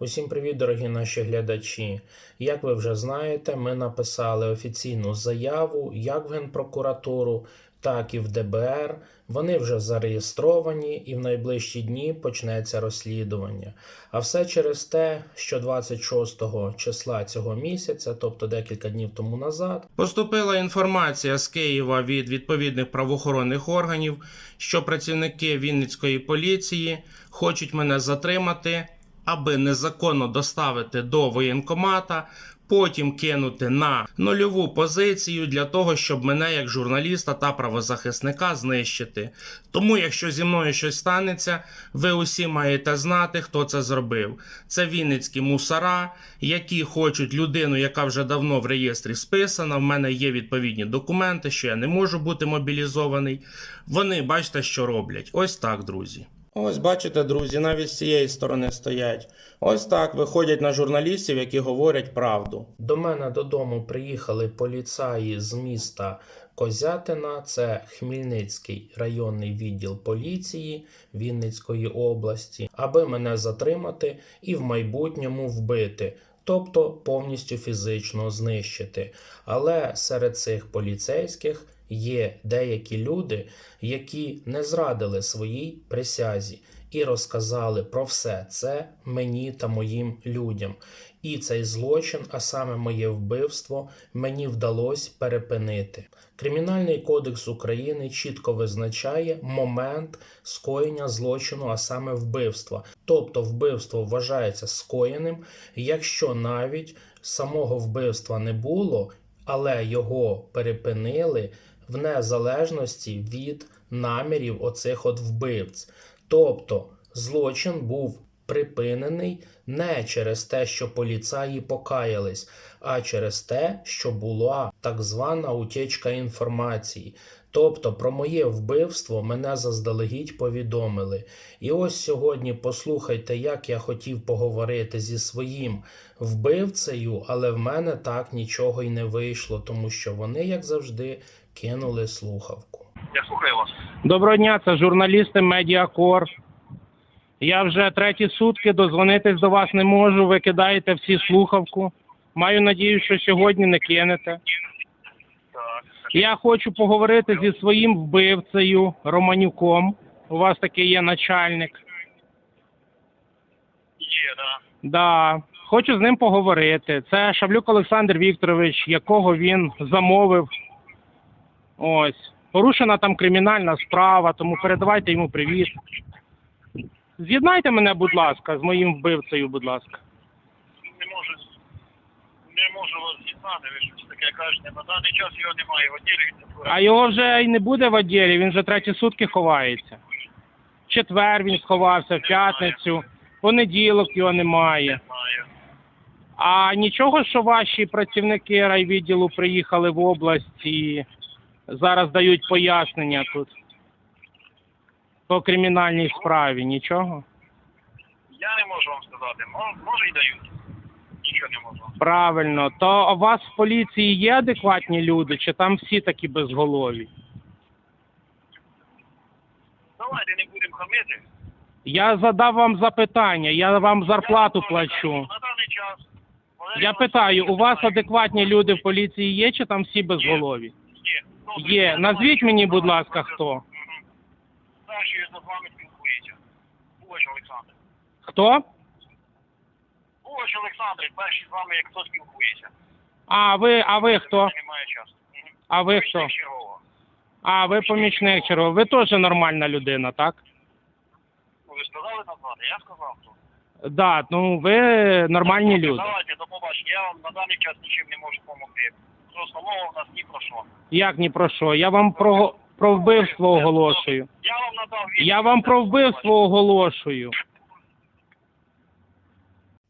Усім привіт, дорогі наші глядачі. Як ви вже знаєте, ми написали офіційну заяву як в Генпрокуратуру, так і в ДБР. Вони вже зареєстровані і в найближчі дні почнеться розслідування. А все через те, що 26 числа цього місяця, тобто декілька днів тому назад, поступила інформація з Києва від відповідних правоохоронних органів, що працівники Вінницької поліції хочуть мене затримати, аби незаконно доставити до воєнкомата, потім кинути на нульову позицію для того, щоб мене як журналіста та правозахисника знищити. Тому, якщо зі мною щось станеться, ви усі маєте знати, хто це зробив. Це вінницькі мусора, які хочуть людину, яка вже давно в реєстрі списана. В мене є відповідні документи, що я не можу бути мобілізований. Вони бачите, що роблять. Ось так, друзі. Ось бачите, друзі, навіть з цієї сторони стоять. Ось так виходять на журналістів, які говорять правду. До мене додому приїхали поліцаї з міста Козятина, це Хмельницький районний відділ поліції Вінницької області, аби мене затримати і в майбутньому вбити. Тобто повністю фізично знищити. Але серед цих поліцейських є деякі люди, які не зрадили своїй присязі і розказали про все це мені та моїм людям. І цей злочин, а саме моє вбивство, мені вдалося перепинити. Кримінальний кодекс України чітко визначає момент скоєння злочину, а саме вбивства. Тобто вбивство вважається скоєним, якщо навіть самого вбивства не було, але його перепинили в незалежності від намірів оцих от вбивць. Тобто злочин був припинений не через те, що поліцаї покаялись, а через те, що була так звана утечка інформації. Тобто про моє вбивство мене заздалегідь повідомили. І ось сьогодні послухайте, як я хотів поговорити зі своїм вбивцею, але в мене так нічого й не вийшло, тому що вони, як завжди, кинули слухавку. Я слухаю вас. Доброго дня, це журналісти Медіакор. Я вже треті сутки дозвонитись до вас не можу. Ви кидаєте всі слухавку. Маю надію, що сьогодні не кинете. Я хочу поговорити зі своїм вбивцею Романюком. У вас такий є начальник. Є, да. Да, хочу з ним поговорити. Це Шавлюк Олександр Вікторович, якого він замовив. Ось. Порушена там кримінальна справа, тому передавайте йому привіт. З'єднайте мене, будь ласка, з моїм вбивцею, будь ласка. Можу. Вас зізнати, ви щось таке кажете. На даний час його немає в отілі, він не А його вже й не буде в оділі, він вже треті сутки ховається. В четвер він сховався, в п'ятницю, в понеділок його немає. знаю. А нічого, що ваші працівники райвідділу приїхали в область і зараз дають пояснення тут по кримінальній справі, нічого? Я не можу вам сказати. Може, і дають. Нічого не можу. Правильно. То у вас в поліції є адекватні люди, чи там всі такі безголові? Давайте не будемо хамити. Я задав вам запитання, я вам зарплату плачу. На даний час. Валерій Я питаю, у вас адекватні люди в поліції є, чи там всі безголові? Є. Добре, Є. я Назвіть мені, будь ласка, хто? Мгм. Перший з вами спілкується. Булач Олександр. Хто? Булач Олександр, перший з вами, як хто спілкується. А ви, а ви хто? Немає часу. А ви хто? Чергового. А, ви помічник черговий. Ви теж нормальна людина, так? Ну, Ви сказали назвати? Я сказав хто. Да, ну ви нормальні люди. Давайте, до побачення. Я вам на даний час нічим не можу допомогти. З основного в нас ні про що. Як ні про що? Я вам про, про вбивство оголошую. Я вам надав відповідь. Я вам про вбивство оголошую.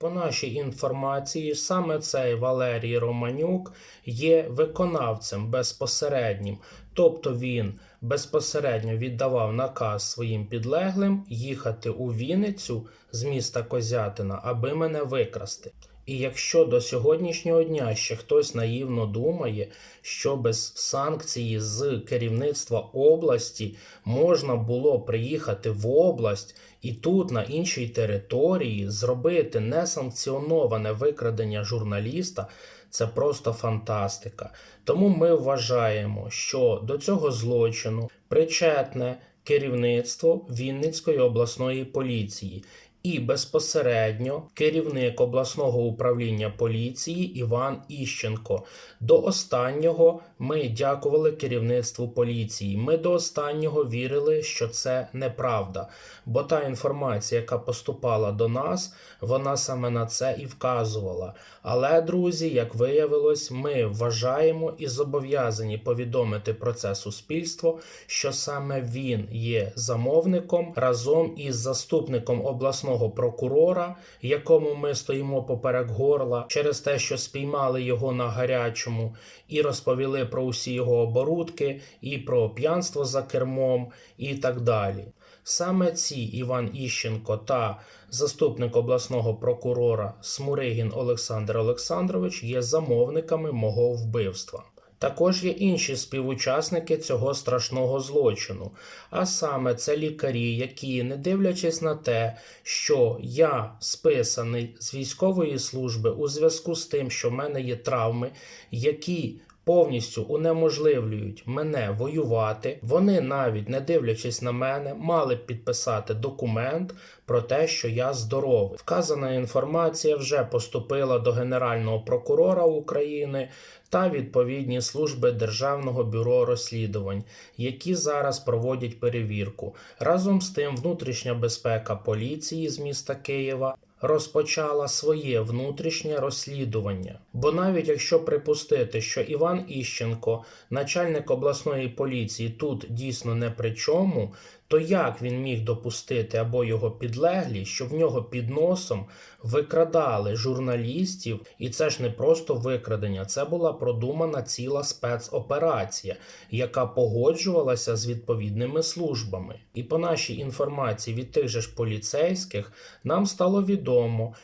По нашій інформації, саме цей Валерій Романюк є виконавцем безпосереднім, тобто він безпосередньо віддавав наказ своїм підлеглим їхати у Вінницю з міста Козятина, аби мене викрасти. І якщо до сьогоднішнього дня ще хтось наївно думає, що без санкції з керівництва області можна було приїхати в область і тут, на іншій території, зробити несанкціоноване викрадення журналіста, це просто фантастика. Тому ми вважаємо, що до цього злочину причетне керівництво Вінницької обласної поліції і безпосередньо керівник обласного управління поліції Іван Іщенко. До останнього ми дякували керівництву поліції. Ми до останнього вірили, що це неправда. Бо та інформація, яка поступала до нас, вона саме на це і вказувала. Але, друзі, як виявилось, ми вважаємо і зобов'язані повідомити про це суспільство, що саме він є замовником разом із заступником обласного прокурора, якому ми стоїмо поперек горла, через те, що спіймали його на гарячому, і розповіли про усі його оборудки, і про п'янство за кермом, і так далі. Саме ці Іван Іщенко та заступник обласного прокурора Смуригін Олександр Олександрович є замовниками мого вбивства. Також є інші співучасники цього страшного злочину, а саме це лікарі, які, не дивлячись на те, що я списаний з військової служби у зв'язку з тим, що в мене є травми, які повністю унеможливлюють мене воювати. Вони навіть не дивлячись на мене, мали б підписати документ про те, що я здоровий. Вказана інформація вже поступила до Генерального прокурора України та відповідні служби Державного бюро розслідувань, які зараз проводять перевірку. Разом з тим, внутрішня безпека поліції з міста Києва розпочала своє внутрішнє розслідування. Бо навіть якщо припустити, що Іван Іщенко, начальник обласної поліції, тут дійсно не при чому, то як він міг допустити або його підлеглі, що в нього під носом викрадали журналістів, і це ж не просто викрадення, це була продумана ціла спецоперація, яка погоджувалася з відповідними службами. І по нашій інформації від тих же ж поліцейських нам стало відомо,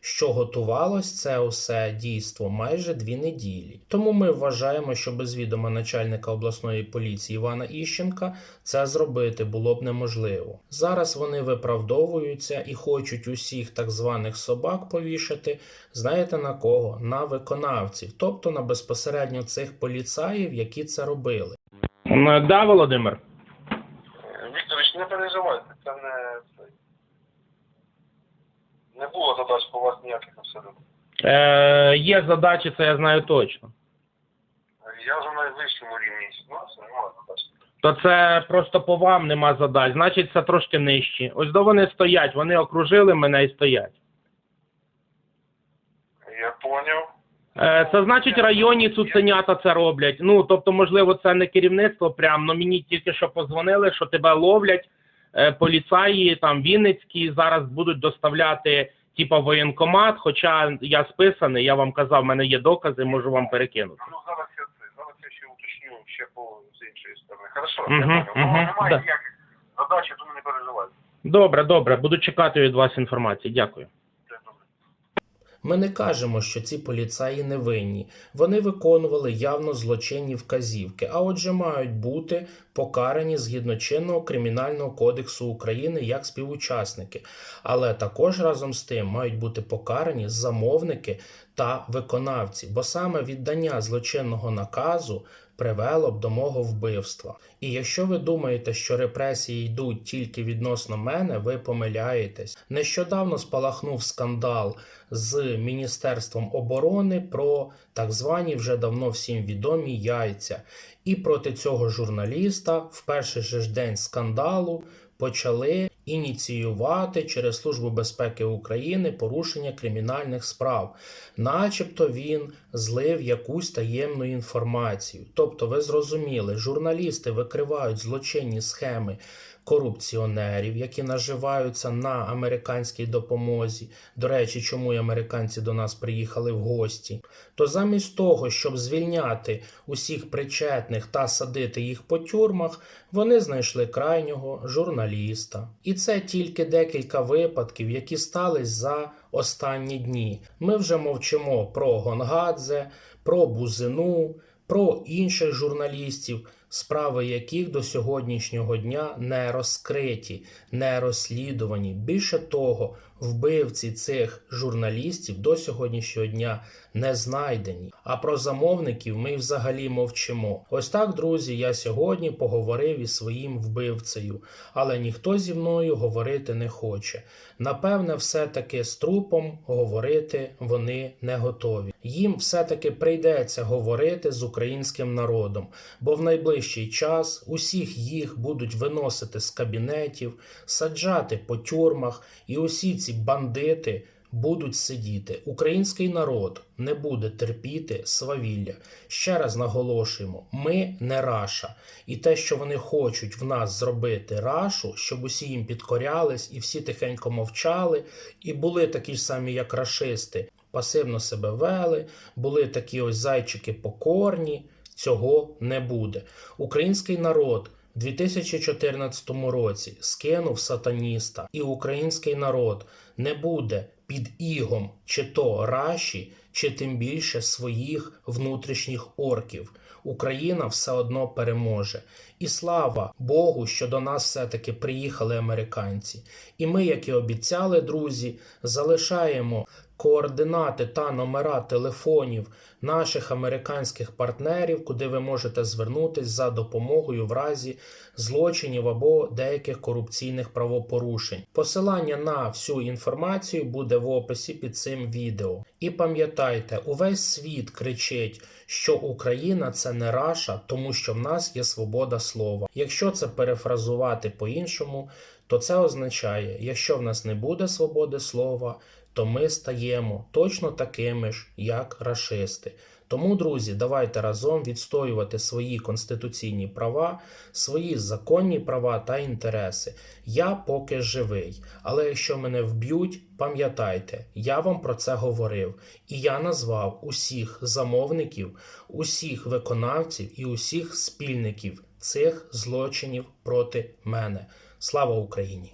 що готувалось це усе дійство майже дві неділі. Тому ми вважаємо, що без відома начальника обласної поліції Івана Іщенка це зробити було б неможливо. Зараз вони виправдовуються і хочуть усіх так званих собак повішати. Знаєте на кого? На виконавців, тобто на безпосередньо цих поліцаїв, які це робили. Да, Володимир? Вікторович, не переживайте, це не це. Не було задач по вас ніяких абсолютно. Е, є задачі, це я знаю точно. Я вже на найвищому рівні ситуації, немає задач. То це просто по вам нема задач, значить це трошки нижче. Ось до вони стоять, вони окружили мене і стоять. Я поняв. Е, Це значить районні цуценята це роблять. Ну тобто, можливо, це не керівництво прям, але мені тільки що позвонили, що тебе ловлять поліцаї там Вінницькі зараз будуть доставляти типа воєнкомат. Хоча я списаний, я вам казав, в мене є докази, можу вам перекинути. Ну зараз я це, зараз я ще уточню ще по з іншої сторони. Хорошо, угу, я угу, Ну, немає да. ніяких задач, тому не переживайте. Добре, добре, буду чекати від вас інформації. Дякую. Ми не кажемо, що ці поліцаї не винні. Вони виконували явно злочинні вказівки, а отже, мають бути покарані згідно чинного кримінального кодексу України як співучасники, але також разом з тим мають бути покарані замовники та виконавці, бо саме віддання злочинного наказу привело б до мого вбивства. І якщо ви думаєте, що репресії йдуть тільки відносно мене, ви помиляєтесь. Нещодавно спалахнув скандал з Міністерством оборони про так звані вже давно всім відомі яйця. І проти цього журналіста в перший же ж день скандалу почали ініціювати через Службу безпеки України порушення кримінальних справ, начебто він злив якусь таємну інформацію. Тобто, ви зрозуміли, журналісти викривають злочинні схеми корупціонерів, які наживаються на американській допомозі. До речі, чому і американці до нас приїхали в гості? То замість того, щоб звільняти усіх причетних та садити їх по тюрмах, вони знайшли крайнього журналіста. І це тільки декілька випадків, які стались за останні дні. Ми вже мовчимо про Гонгадзе, про Бузину, про інших журналістів, справи яких до сьогоднішнього дня не розкриті, не розслідувані. Більше того, вбивці цих журналістів до сьогоднішнього дня не знайдені. А про замовників ми взагалі мовчимо. Ось так, друзі, я сьогодні поговорив із своїм вбивцею, але ніхто зі мною говорити не хоче. Напевне, все-таки з трупом говорити вони не готові. Їм все-таки прийдеться говорити з українським народом, бо в найближчий час усіх їх будуть виносити з кабінетів, саджати по тюрмах, і усі ці бандити будуть сидіти. Український народ не буде терпіти свавілля. Ще раз наголошуємо: ми не раша, і те, що вони хочуть в нас зробити рашу, щоб усі їм підкорялись і всі тихенько мовчали, і були такі ж самі, як рашисти, пасивно себе вели, були такі ось зайчики покорні. Цього не буде. Український народ в 2014 році скинув сатаніста, і український народ не буде під ігом чи то раші, чи тим більше своїх внутрішніх орків. Україна все одно переможе. І слава Богу, що до нас все-таки приїхали американці. І ми, як і обіцяли, друзі, залишаємо координати та номера телефонів наших американських партнерів, куди ви можете звернутись за допомогою в разі злочинів або деяких корупційних правопорушень. Посилання на всю інформацію буде в описі під цим відео. І пам'ятайте, увесь світ кричить, що Україна це не раша, тому що в нас є свобода слова. Якщо це перефразувати по-іншому, то це означає, якщо в нас не буде свободи слова, то ми стаємо точно такими ж, як рашисти. Тому, друзі, давайте разом відстоювати свої конституційні права, свої законні права та інтереси. Я поки живий, але якщо мене вб'ють, пам'ятайте, я вам про це говорив, і я назвав усіх замовників, усіх виконавців і усіх спільників цих злочинів проти мене. Слава Україні!